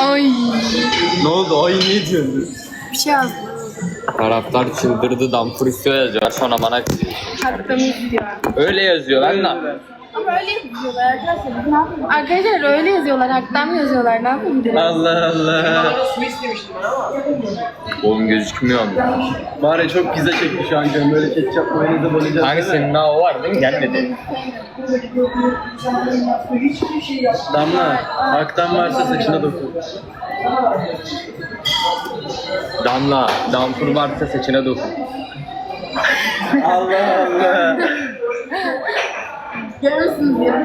Ay. Ne oldu? Ay niye diyorsun? Bir şey yazdı. Taraftar çıldırdı damfur istiyor yazıyor. Sonra bana Hakkımı istiyor. öyle yazıyor. Ben de Ama öyle yazıyorlar arkadaşlar. Ne yapalım? Arkadaşlar öyle yazıyorlar. Haktan yazıyorlar. Ne yapabiliriz? Allah Allah. oğlum gözükmüyor mu? Bari çok pizza çekti şu an canım. Böyle ketçap mayoneze bolayacağız. Kanka senin daha o var değil mi? Gelmedi. Damla, haktan varsa saçına dokun. Damla, damfur varsa saçına dokun. Allah Allah. Görmüşsünüz ya.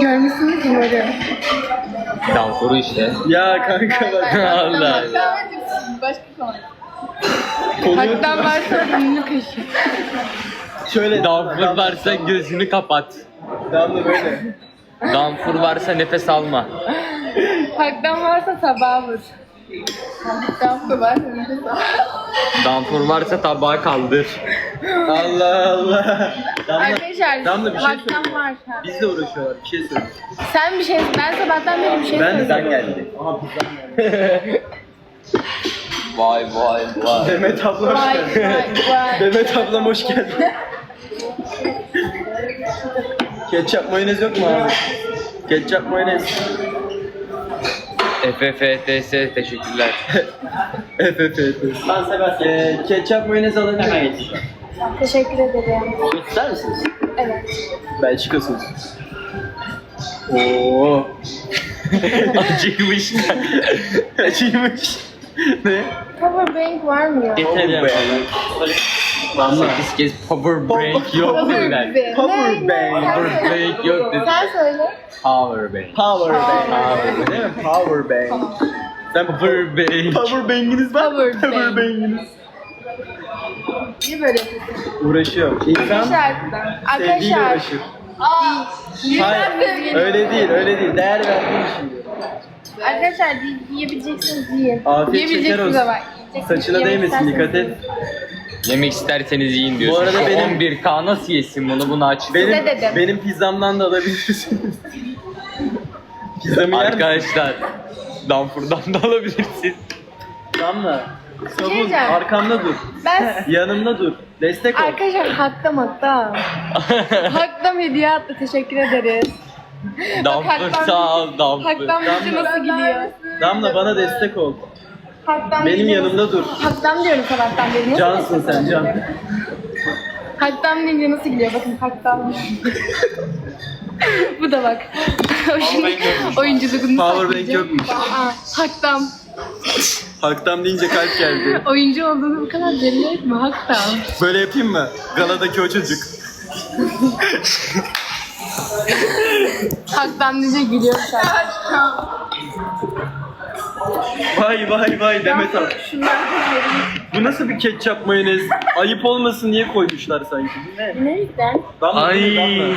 Görmüşsünüz umarım. Damfuru işte. Ya kanka bak. Allah Allah. Başka konu. Konuyu Haktan varsa ünlü kaşı. şöyle. Damfur varsa gözünü kapat. Damla böyle. Damfur varsa nefes alma. Haktan varsa tabağı vur. Haktan varsa nefes al. Damfur varsa tabağı kaldır. Allah Allah. Damla, Arkadaşlar Damla bir şey söyle. var. Ha. Bizle uğraşıyorlar. Bir şey söyle. Sen bir şey, ben sabahtan beri bir şey Ben de söylüyorum. sen geldi. Aha pizzam geldi. Vay vay vay. Demet abla hoş Vay geldin. vay vay. Demet ablam hoş geldin. Ketçap mayonez yok mu abi? Ketçap mayonez. FFTS teşekkürler. Evet evet. Ben Sebastian. Ee, ketçap mayonez alabilir miyim? Teşekkür ederim. İster misiniz? Evet. Belçika sosu. Oo. Acıymış. Acıymış. ne? Power bank var mı ya? Getirdim. Damla. 8 kez power break yok Power dediler. bank. Power Ne? bank. Power bank yok dedi. Sen söyle. Power bank. Power bank. Power Değil mi? Power bank. Sen Power bank. Power bank'iniz var mı? Power Power bank. bank'iniz. Niye böyle yapıyorsun? Uğraşıyor. İnsan Arkadaşlar, sevdiğiyle arkadaşlar. uğraşır. Aa, Hayır, öyle değil, öyle değil. Değer verdiğin için. Arkadaşlar yi- yiyebileceksiniz yiyin. Afiyet şeker Yiyebileceksiniz olsun. ama. yiyeceksiniz. Saçına Yemek değmesin, isterseniz dikkat et. yiyin. Yemek isterseniz yiyin diyorsun. Bu arada Şu benim- 11K nasıl yesin bunu bunu aç. Benim, dedim? benim pizzamdan da alabilirsiniz. Pizzamı yer misin? Arkadaşlar Damfur'dan da alabilirsin. Damla. Savun, diyeceğim. arkamda dur. Ben Yanımda dur. Destek ol. Arkadaşlar haktam haktam. haktam hediye attı teşekkür ederiz. Haktan- sağ ol Damfur. Haktam bizi nasıl gidiyor? Damla bana destek ol. Haktam Benim yanımda dur. Haktam diyorum sabahtan beri. Nasıl Cansın sen can. Haktam deyince nasıl gidiyor bakın haktam. Bu da bak. o şimdi oyunculuğunu Power bank saklayacak. yokmuş. Aa, haktam. Haktam deyince kalp geldi. Oyuncu olduğunu bu kadar belli etme haktam. Böyle yapayım mı? Galadaki o çocuk. Haktam deyince gülüyor an. Vay vay vay Demet abi. Bu nasıl bir ketçap mayonez? Ayıp olmasın diye koymuşlar sanki. Ne? Nereden? Damla, Ay. damla.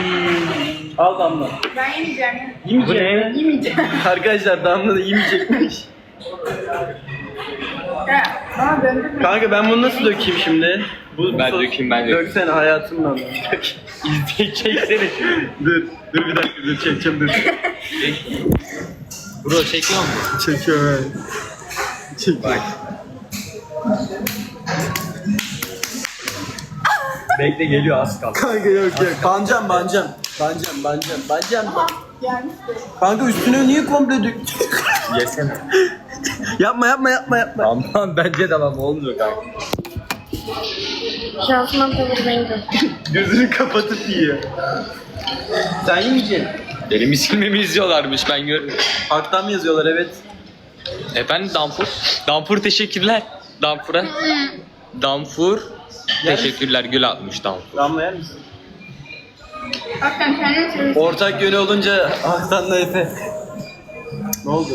Al damla. Ben yemeyeceğim. Yemeyeceğim. Arkadaşlar damla da yemeyecekmiş. Kanka ben bunu nasıl dökeyim şimdi? Bu, Ben bu sos- dökeyim, ben dökeyim. Döksene hayatımdan. İzle çeksene şimdi. dur, dur bir dakika dur çekeceğim dur. Bro çekiyor mu? Çekiyorum evet. Çekiyorum. Bekle geliyor az kaldı. Kanka yok yok. Bancam bancam. Bancam bancam bancam. Kanka üstüne niye komple dök? Yesene. yapma yapma yapma yapma. Aman bence de ama olmuyor kanka. şansıma power bank Gözünü kapatıp yiyor. Sen yemeyeceksin. Elimi silmemi izliyorlarmış ben görüyorum. Haktan mı yazıyorlar evet. Efendim Damfur? Damfur teşekkürler. Damfur'a. Damfur. Teşekkürler gül atmış Damfur. Damla yer misin? Hakikaten kendini. Ortak yönü olunca Haktan'la Efe. Ne oldu?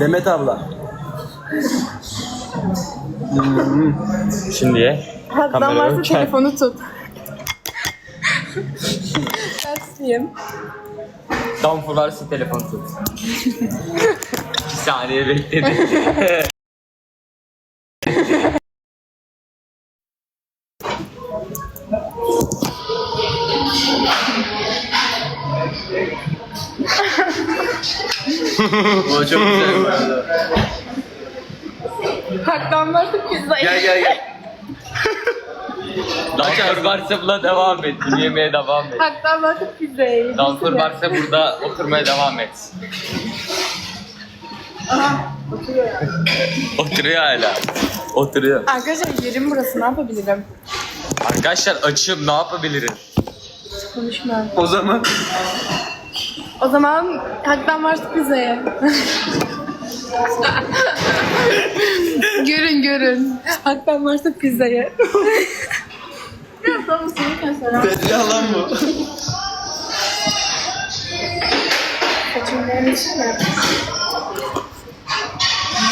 Demet abla. Hmm. Şimdi ye. Haktan Kamera varsa yokken. telefonu tut. Tersiyim. Damfur varsa telefon tut. Bir saniye bekledim. O çok güzel. varsa pizza Gel gel gel. Damfur varsa buna devam et. Yemeğe devam et. Haktan varsa pizza. Damfur varsa burada oturmaya devam et. Oturuyor hala. Oturuyor. Arkadaşlar yerim burası ne yapabilirim? Arkadaşlar açım ne yapabilirim? Konuşmuyorum. O zaman O zaman haktan varsa pizza ye. görün görün. Haktan varsa pizza ye. Tamam seni keser. tezgah lan bu. Kaçınların için mi?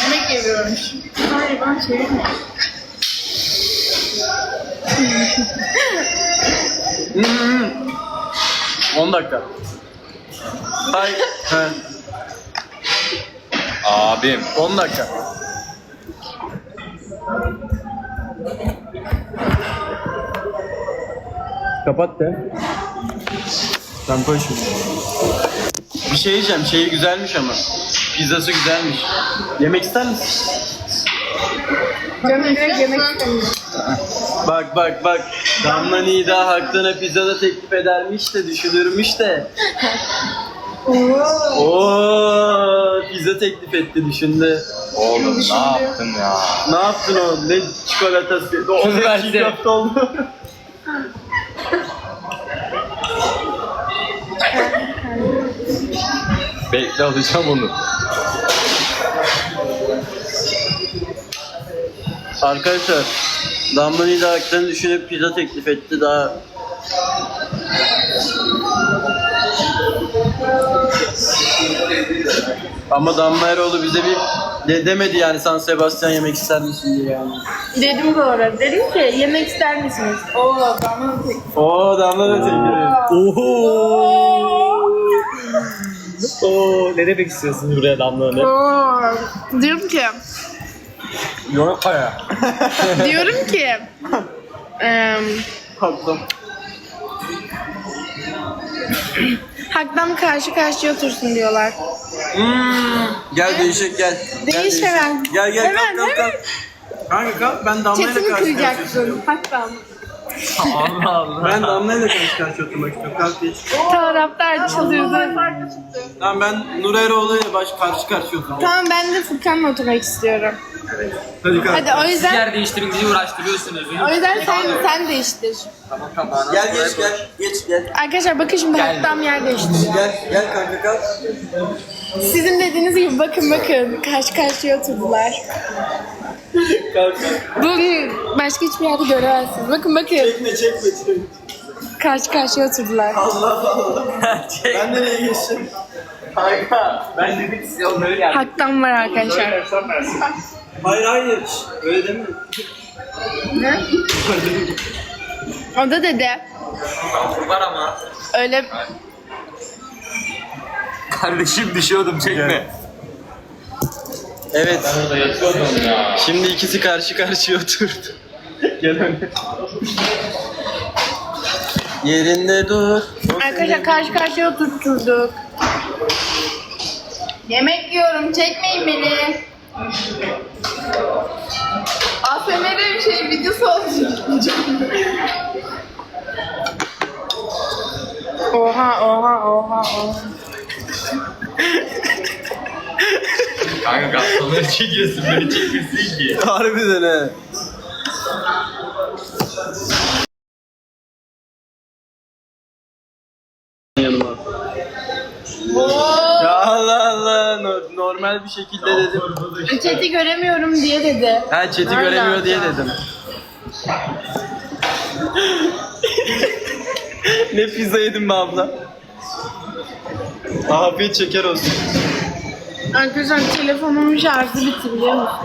Yemek yiyormuş. Hayır ben şey 10 dakika. Hay. He. Abim. 10 dakika. Kapat de. Sen koy şimdi. Bir şey yiyeceğim. Şeyi güzelmiş ama. Pizzası güzelmiş. Yemek ister misin? Canım direkt yemek istemiyorum. Bak bak bak. Damla Nida Haktan'a pizza da teklif edermiş de düşünürmüş de. Oo, pizza teklif etti düşündü. Oğlum ne yaptın ya? Ne yaptın o? Ne çikolatası? O Kız ne çiğ köfte oldu. Bekle alacağım onu. Arkadaşlar Damla Nida Haktan'ı düşünüp pizza teklif etti daha Ama Damla Eroğlu bize bir de demedi yani San Sebastian yemek ister misin diye yani. Dedim bu arada. Dedim ki yemek ister misiniz? Oo bana tek. Oo Damla da teklif Oho. Oo, ne demek istiyorsun buraya damla ne? Oo. Diyorum ki. Yok ya. diyorum ki. eee Haktan. Haktan karşı karşıya otursun diyorlar. Hmm, gel değişik gel. Gel Değiş hemen. Gel gel Hemen, kalk kalk kalk. Kanka kalk ben Damla'yla Çetimi karşı karşıya kıracaksın. Haktan. Allah Allah. Ben Damla'yla karşı karşıya oturmak istiyorum. Kalk geç. Taraftar çıldırdı. Tamam ben Nur Eroğlu'yla baş karşı karşıya oturacağım. Tamam ben de Furkan'la oturmak istiyorum. Hadi kalk. Hadi o yüzden Yer değiştirin bizi uğraştırıyorsunuz. o yüzden sen sen değiştir. Tamam tamam. Gel geç gel. Geç gel. Arkadaşlar bakın şimdi Gel. Haktan yer değiştiriyor. Gel gel kanka kalk. Sizin dediğiniz gibi bakın bakın karşı karşıya oturdular. Kalk. Bunu başka hiçbir yerde göremezsiniz. Bakın bakın Çekme çekme çekme. karşı karşıya oturdular. Allah Allah. ben nereye geçeceğim? Kanka ben dedik size onları geldim. Haktan var arkadaşlar. Hayır hayır. Öyle deme. Ne? O da dedi. Var ama. Öyle Kardeşim düşüyordum çekme. Evet. Ben orada yatıyordum ya. Şimdi ikisi karşı karşıya oturdu. Gel öne. Yerinde dur. O arkadaşlar karşı karşıya oturturduk. Yemek yiyorum çekmeyin beni. ASMR bir şey videosu olacak. Oha oha oha oha. Kanka gastaları çekiyorsun beni çekmesin ki. Harbiden he. Yanıma. Ya Allah Allah no- normal bir şekilde dedim. Chat'i göremiyorum diye dedi. Ha chat'i Nereden göremiyor diye ya? dedim. ne pizza yedim be abla. Afiyet şeker olsun. Arkadaşlar telefonumun şarjı bitti biliyor musun?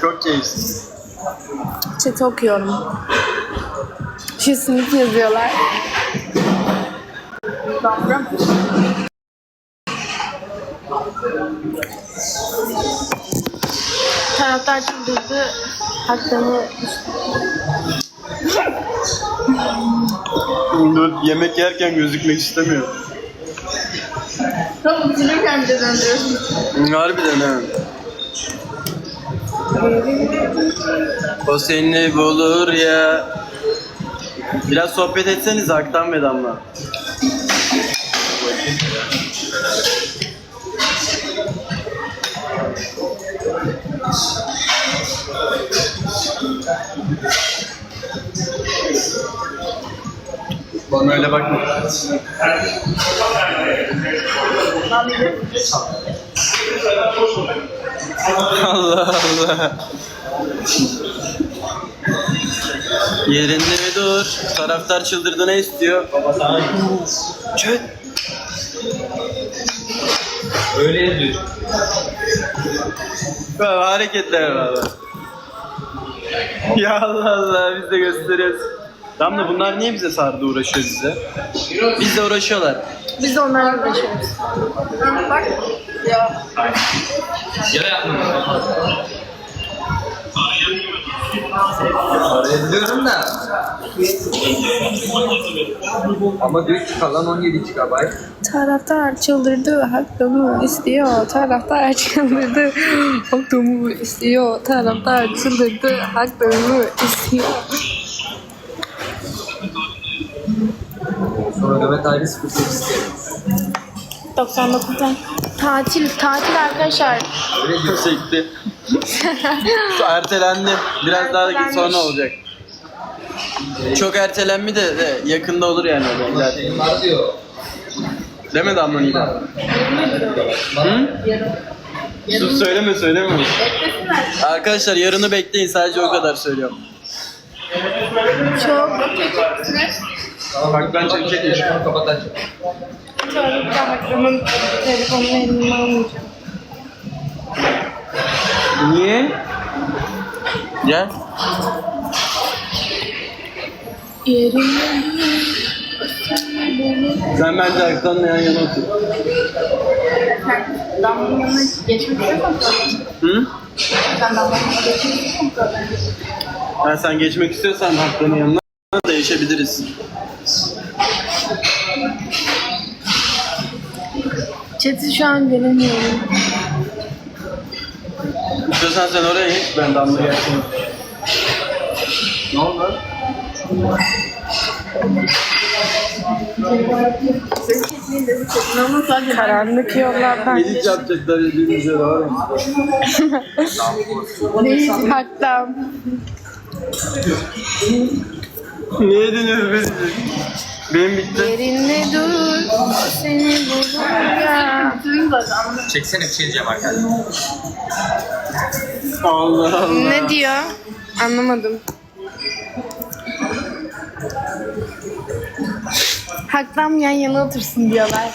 Çok keyifsiz. Chat'i okuyorum. Şu sınıf yazıyorlar. Taraftar çıldırdı. Haktanı Dur, yemek yerken gözükmek istemiyor. Tam üzülürken bir döndürüyorsun. Harbiden ha. O seni bulur ya. Biraz sohbet etseniz Aktan ve Damla. Bana öyle bakma. Allah Allah. Yerinde dur. Taraftar çıldırdı ne istiyor? Çöt. Öyle yazıyor. Baba hareketler valla. Ya Allah Allah biz de gösteriyoruz. Damla bunlar niye bize sardı uğraşıyor bize? Biz de uğraşıyorlar. Biz de onlarla uğraşıyoruz. Bak. Ya. Ya yapma. Arayabiliyorum da. Ama diyor ki kalan 17 GB. Taraftar çıldırdı, hakkımı istiyor. Taraftar çıldırdı, hakkımı istiyor. Taraftar çıldırdı, hakkımı istiyor. Sonra Ödeme tarihi 08 isterim. 99'dan. Tatil, tatil arkadaşlar. Öyle diyor. Sekti. Ertelendi. Biraz daha Ertelenmiş. sonra olacak. Çok ertelenmi de, de yakında olur yani öyle. ileride. Şeyim var diyor. Değil mi Damla Nida? Hı? Sus söyleme söyleme. Arkadaşlar yarını bekleyin sadece o kadar söylüyorum. Çok Bak ben çekecekmiş. Şunu kapat aç. Taraftar hakkımın telefonunu elimden almayacağım. Niye? Gel. Yerimde Sen bence Aktan'la yan yana otur. Damlanın yanına geçmek istiyorsan Hı? sen damlanın yanına geçmek istiyorsan Ha, sen geçmek istiyorsan Aktan'ın yanına değişebiliriz. Chat'i şu an göremiyorum. İstiyorsan sen oraya git ben Damla'ya gelsin. Ne oldu? Karanlık yollardan Edit yapacaklar elinize de var ya. Hatta Ne ediniz be? Benim bitti. yerinde dur seni bulur ya. Çeksene bir şey diyeceğim arkadaşlar. Allah Allah. Ne diyor? Anlamadım. Haklam yan yana otursun diyorlar.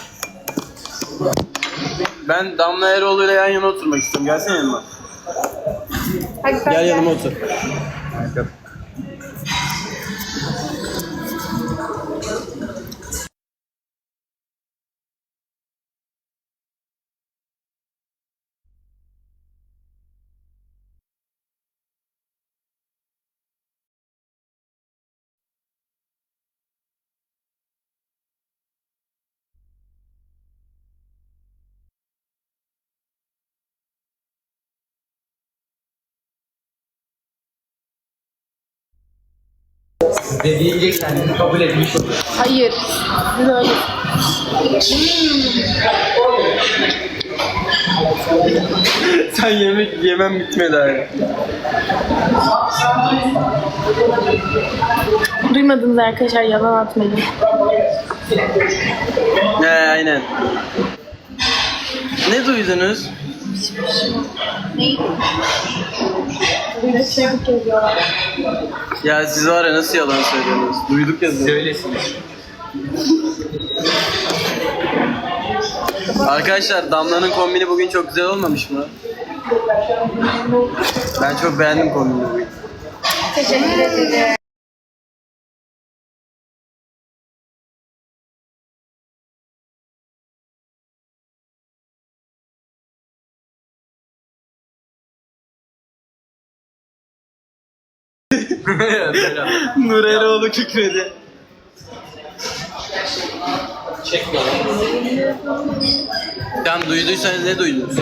Ben Damla Eroğlu ile yan yana oturmak istiyorum. Gelsene yanıma. Haklam Gel yanıma otur. Siz de diyecek kendini kabul etmiş olur. Hayır. Siz öyle. Sen yemek yemem bitmedi hala. Duymadınız arkadaşlar yalan atmayın. He aynen. Ne duydunuz? Böyle çabuk geliyorlar. Ya siz var ya nasıl yalan söylüyorsunuz? Duyduk ya. zaten. Söylesin. Arkadaşlar Damla'nın kombini bugün çok güzel olmamış mı? Ben çok beğendim kombini bugün. Teşekkür ederim. Nur Eroğlu kükredi. Tamam duyduysanız ne duydunuz?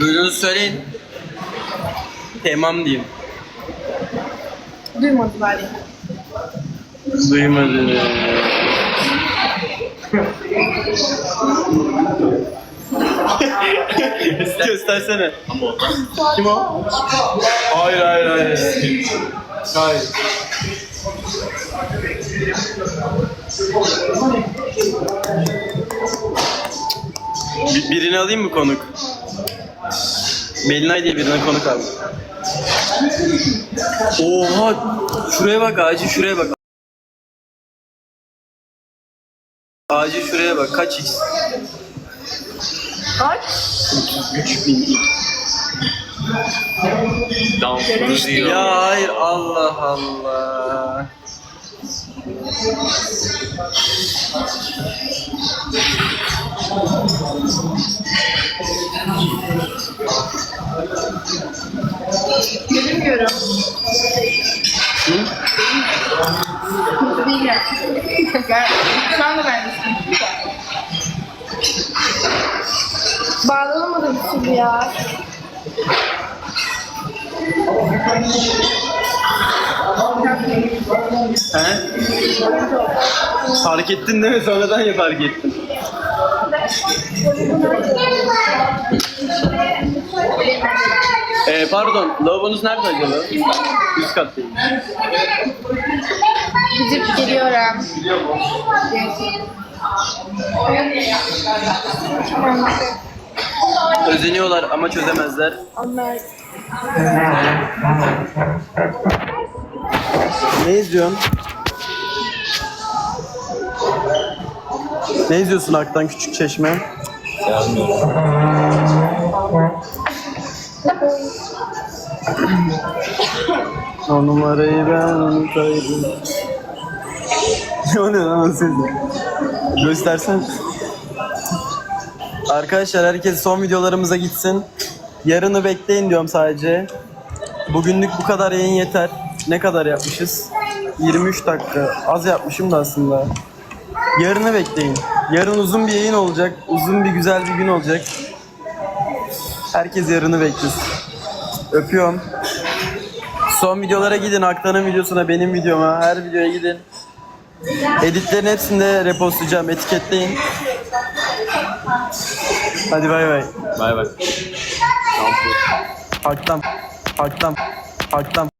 Duyduğunuzu söyleyin. Tamam diyeyim. Duymadı bari. Duymadım. Göstersene. Kim o? Hayır hayır hayır. Hayır. Bir- birini alayım mı konuk? Belinay diye birine konuk aldım. Oha! Şuraya bak acil şuraya bak. Acil şuraya bak kaç x? Kaç? 3000 Dumfries diyor. Ya hayır Allah Allah. Görünmüyorum. Hı? Değil. Gel. Şu anda ben de sıkıntı var. Bağlanamadı bir türlü ya. He? Fark ettin değil mi? Sonradan ya fark ettin. Ee, pardon, lavabonuz nerede acaba? Üst kattayım. Gidip geliyorum. Özeniyorlar ama çözemezler. Ne izliyorsun? Ne izliyorsun Aktan Küçük Çeşme? O numarayı ben kaydım. o ne lan o ses? Göstersen. Arkadaşlar herkes son videolarımıza gitsin. Yarını bekleyin diyorum sadece. Bugünlük bu kadar yayın yeter. Ne kadar yapmışız? 23 dakika. Az yapmışım da aslında. Yarını bekleyin. Yarın uzun bir yayın olacak. Uzun bir güzel bir gün olacak. Herkes yarını beklesin. Öpüyorum. Son videolara gidin. Aktan'ın videosuna, benim videoma, her videoya gidin. Editlerin hepsini de repostlayacağım. Etiketleyin. Hadi bay bay. Bay bay. Aktan. Aktan. Aktan.